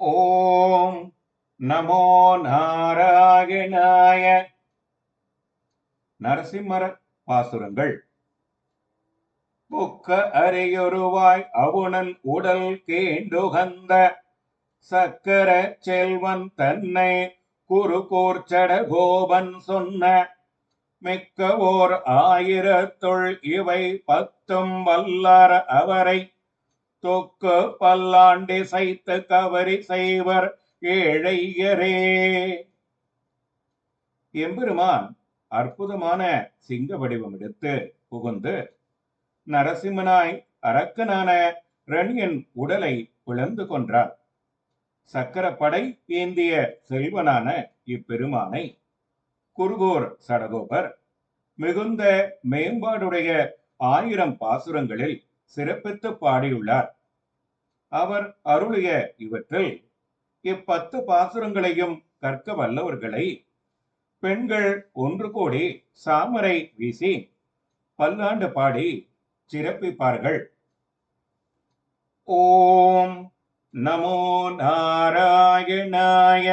ஓம் நமோ நாராயணாய நரசிம்மர பாசுரங்கள். புக்க அரையொருவாய் அவுணன் உடல் கேண்டுகந்த சக்கர செல்வன் தன்னை குறுகூர்ச்சட கோபன் சொன்ன மிக்க ஓர் ஆயிரத்துள் இவை பத்தும் வல்லார அவரை தொக்கு பல்லாண்டு சைத்து கவரி செய்வர் ஏழையரே. எம்பெருமான் அற்புதமான சிங்க வடிவம் எடுத்து புகுந்து நரசிம்மனாய் அரக்கனான ரணியன் உடலை பிளந்து கொன்றார். சக்கரப்படை ஏந்திய செல்வனான இப்பெருமானை குருகோர் சடகோபர் மிகுந்த மேம்பாடுடைய ஆயிரம் பாசுரங்களில் சிறப்பித்து பாடியுள்ளார். அவர் அருளிய இவற்றில் இப்பத்து பாசுரங்களையும் கற்க வல்லவர்களை பெண்கள் ஒன்று கூடி சாமரை வீசி பல்லாண்டு பாடி சிறப்பிப்பார்கள். ஓம் நமோ நாராயணாய